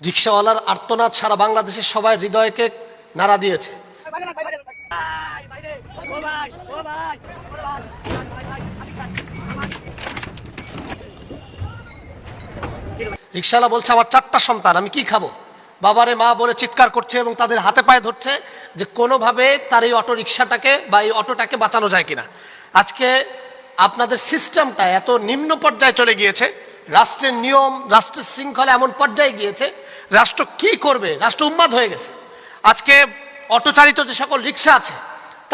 রিক্সাওয়ালার আর্তনাদ সারা বাংলাদেশের সবাই হৃদয়কে নাড়া দিয়েছে। রিক্সাওয়ালা বলছে, আমার চারটা সন্তান, আমি কি খাব? বাবারে মা বলে চিৎকার করছে এবং তাদের হাতে পায়ে ধরছে যে কোনোভাবে তার এই অটো রিক্সাটাকে বা এই অটোটাকে বাঁচানো যায় কিনা। আজকে আপনাদের সিস্টেমটা এত নিম্ন পর্যায়ে চলে গিয়েছে, রাষ্ট্রের নিয়ম, রাষ্ট্রের শৃঙ্খলা এমন পর্যায়ে গিয়েছে রাষ্ট্র কি করবে? রাষ্ট্র উন্মাদ হয়ে গেছে। আজকে অটোচালিত যে সকল রিক্সা আছে,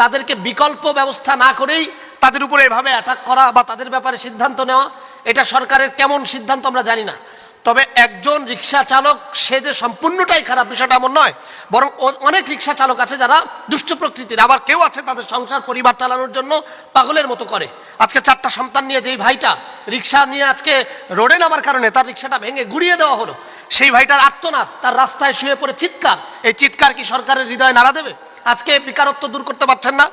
তাদেরকে বিকল্প ব্যবস্থা না করেই তাদের উপরে এভাবে অ্যাটাক করা বা তাদের ব্যাপারে সিদ্ধান্ত নেওয়া, এটা সরকারের কেমন সিদ্ধান্ত আমরা জানি না। তবে একজন রিক্সা চালক, সে যে সম্পূর্ণটাই খারাপ বিষয়টা এমন নয়, বরং অনেক রিক্সা চালক আছে যারা দুষ্ট প্রকৃতির, আবার কেউ আছে তাদের সংসার, পরিবার চালানোর জন্য পাগলের মতো করে। আজকে চারটা সন্তান নিয়ে যেই ভাইটা রিক্সা নিয়ে আজকে রোডে নামার কারণে তার রিক্সাটা ভেঙে গুড়িয়ে দেওয়া হলো, সেই ভাইটার আত্মনাদ তার রাস্তায় শুয়ে পড়ে চিৎকার, এই চিৎকার কি সরকারের হৃদয় নাড়া দেবে? আজকে বেকারত্ব দূর করতে পারছেন না।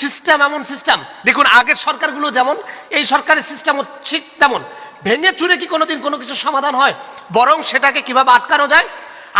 সিস্টেম এমন সিস্টেম দেখুন, আগের সরকারগুলো যেমন, এই সরকারের সিস্টেমও ঠিক তেমন। ভেঙে চুরে কি কোনোদিন কোনো কিছু সমাধান হয়? বরং সেটাকে কীভাবে আটকানো যায়?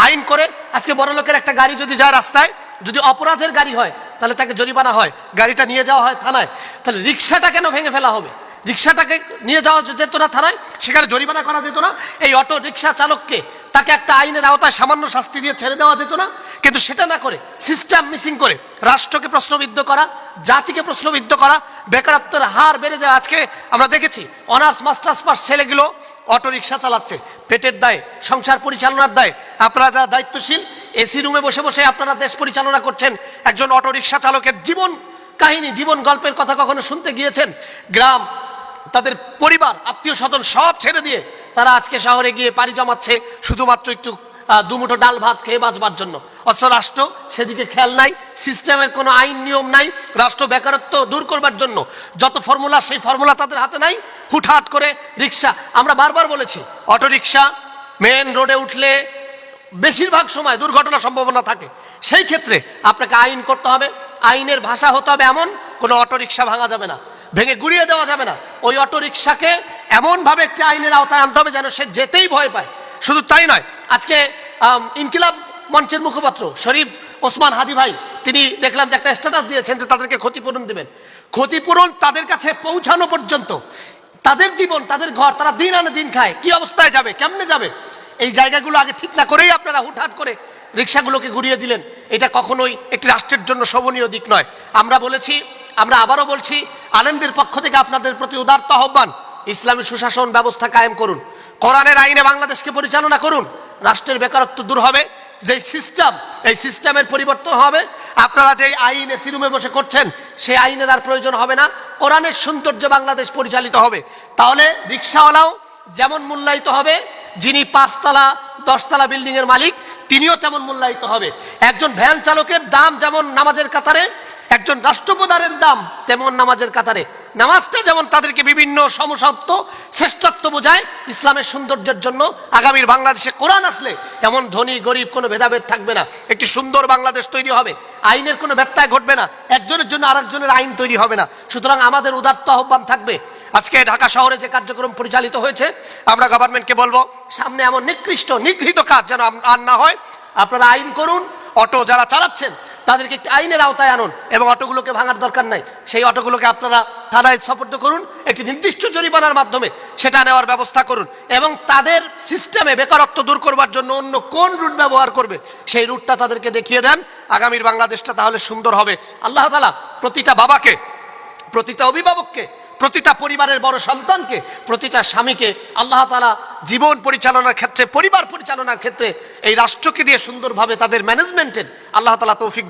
আইন করে আজকে বড় লোকের একটা গাড়ি যদি যায় রাস্তায়, যদি অপরাধের গাড়ি হয় তাহলে তাকে জরিমানা হয়, গাড়িটা নিয়ে যাওয়া হয় থানায়। তাহলে রিক্সাটা কেন ভেঙে ফেলা হবে? রিক্সাটাকে নিয়ে যাওয়া যেত না থানায়, সেখানে জরিমানা করা যেত না। এই অটো রিক্সা চালককে তাকে একটা আইনের আওতায় সামান্য শাস্তি দিয়ে ছেড়ে দেওয়া যেত না। কিন্তু সেটা না করে সিস্টেম মিসিং করে রাষ্ট্রকে প্রশ্নবিদ্ধ করা, জাতিকে প্রশ্নবিদ্ধ করা, বেকারত্বের হার বেড়ে যায়। আজকে আমরা দেখেছি অনার্স মাস্টার্স পাস ছেলেগুলো অটো রিক্সা চালাচ্ছে, পেটের দায়, সংসার পরিচালনার দায়। আপনারা যারা দায়িত্বশীল এসি রুমে বসে বসে আপনারা দেশ পরিচালনা করছেন একজন অটো রিক্সা চালকের জীবন কাহিনী, জীবন গল্পের কথা কখনো শুনতে গিয়েছেন? গ্রাম, তাদের পরিবার, আত্মীয় স্বজন সব ছেড়ে দিয়ে তারা আজকে শহরে গিয়ে পাড়ি জমাচ্ছে শুধুমাত্র একটু দুমুঠো ডাল ভাত খেয়ে বাঁচবার জন্য। অথচ রাষ্ট্র সেদিকে খেয়াল নাই, সিস্টেমের কোনো আইন নিয়ম নাই, রাষ্ট্র বেকারত্ব দূর করবার জন্য। যত ফর্মুলা, সেই ফর্মুলা তাদের হাতে নাই, হুটহাট করে রিক্সা। আমরা বারবার বলেছি, অটো রিক্সা মেন রোডে উঠলে বেশিরভাগ সময় দুর্ঘটনার সম্ভাবনা থাকে। সেই ক্ষেত্রে আপনাকে আইন করতে হবে। আইনের ভাষা হতে হবে এমন, কোনো অটো রিক্সা ভাঙা যাবে না। ভেঙে গুড়িয়ে দেওয়া যাবে না। ওই অটো রিক্সাকে এমনভাবে একটি আইনের আওতায় আনতে হবে যেন সে যেতেই ভয় পায়। শুধু তাই নয়, আজকে ইনকিলাব মঞ্চের মুখপাত্র শরীফ ওসমান হাদি ভাই, তিনি দেখলাম যে একটা স্ট্যাটাস দিয়েছেন যে তাদেরকে ক্ষতিপূরণ দেবেন। ক্ষতিপূরণ তাদের কাছে পৌঁছানো পর্যন্ত তাদের জীবন, তাদের ঘর, তারা দিন আনে দিন খায়। কি অবস্থায় যাবে, কেমনে যাবে? এই জায়গাগুলো আগে ঠিক না করেই আপনারা হুটহাট করে রিক্সাগুলোকে ঘুরিয়ে দিলেন। এটা কখনোই একটি রাষ্ট্রের জন্য শোভনীয় দিক নয়। আমরা বলেছি, আমরা আবারও বলছি, আলেমদের পক্ষ থেকে আপনাদের প্রতি উদার্ত আহ্বান, ইসলামী সুশাসন ব্যবস্থা কায়েম করুন। কোরআনের আইনে বাংলাদেশকে পরিচালনা করুন। রাষ্ট্রের বেকারত্ব দূর হবে। যে সিস্টেম, এই সিস্টেমের পরিবর্তন হবে। আপনারা যে আইন এসি রুমে বসে করছেন, সেই আইনের আর প্রয়োজন হবে না। কোরআনের সৌন্দর্য বাংলাদেশ পরিচালিত হবে। তাহলে রিক্সাওয়ালাও যেমন মূল্যায়িত হবে যিনি পাঁচতলা, দশতলা বিল্ডিং এর মালিক, তিনিও তেমন মূল্যায়িত হবে। একজন ভ্যান চালকের দাম যেমন নামাজের কাতারে, একজন রাষ্ট্রপ্রধানের দাম তেমন নামাজের কাতারে। নামাজটা যেমন তাদেরকে বিভিন্ন সমসত্ব শ্রেষ্ঠত্ব বোঝায়, ইসলামের সৌন্দর্যের জন্য আগামীর বাংলাদেশে কোরআন আসলে এমন ধনী, গরিব কোনো ভেদাভেদ থাকবে না। একটি সুন্দর বাংলাদেশ তৈরি হবে। আইনের কোনো ব্যত্যয় ঘটবে না। একজনের জন্য আরেকজনের আইন তৈরি হবে না। সুতরাং আমাদের উদার্ত আহ্বান থাকবে আজকে ঢাকা শহরে যে কার্যক্রম পরিচালিত হয়েছে, আমরা গভর্নমেন্টকে বলব, সামনে এমন নিকৃষ্ট, নিগৃহীত কাজ যেন আর না হয়। আপনারা আইন করুন, অটো যারা চালাচ্ছেন, তাদেরকে একটি আইনের আওতায় আনুন এবং অটোগুলোকে ভাঙার দরকার নাই। সেই অটোগুলোকে আপনারা থানায় সপর্দ করুন, একটি নির্দিষ্ট জরিমানার মাধ্যমে সেটা নেওয়ার ব্যবস্থা করুন এবং তাদের সিস্টেমে বেকারত্ব দূর করবার জন্য অন্য কোন রুট ব্যবহার করবে, সেই রুটটা তাদেরকে দেখিয়ে দেন। আগামীর বাংলাদেশটা তাহলে সুন্দর হবে। আল্লাহ তালা প্রতিটা বাবাকে, প্রতিটা অভিভাবককে প্রতিটা পরিবারের বড় সন্তানকে, প্রতিটা স্বামীকে আল্লাহ তালা জীবন পরিচালনার ক্ষেত্রে, পরিবার পরিচালনার ক্ষেত্রে এই রাষ্ট্রকে দিয়ে সুন্দরভাবে তাদের ম্যানেজমেন্টের আল্লাহ তালা তৌফিক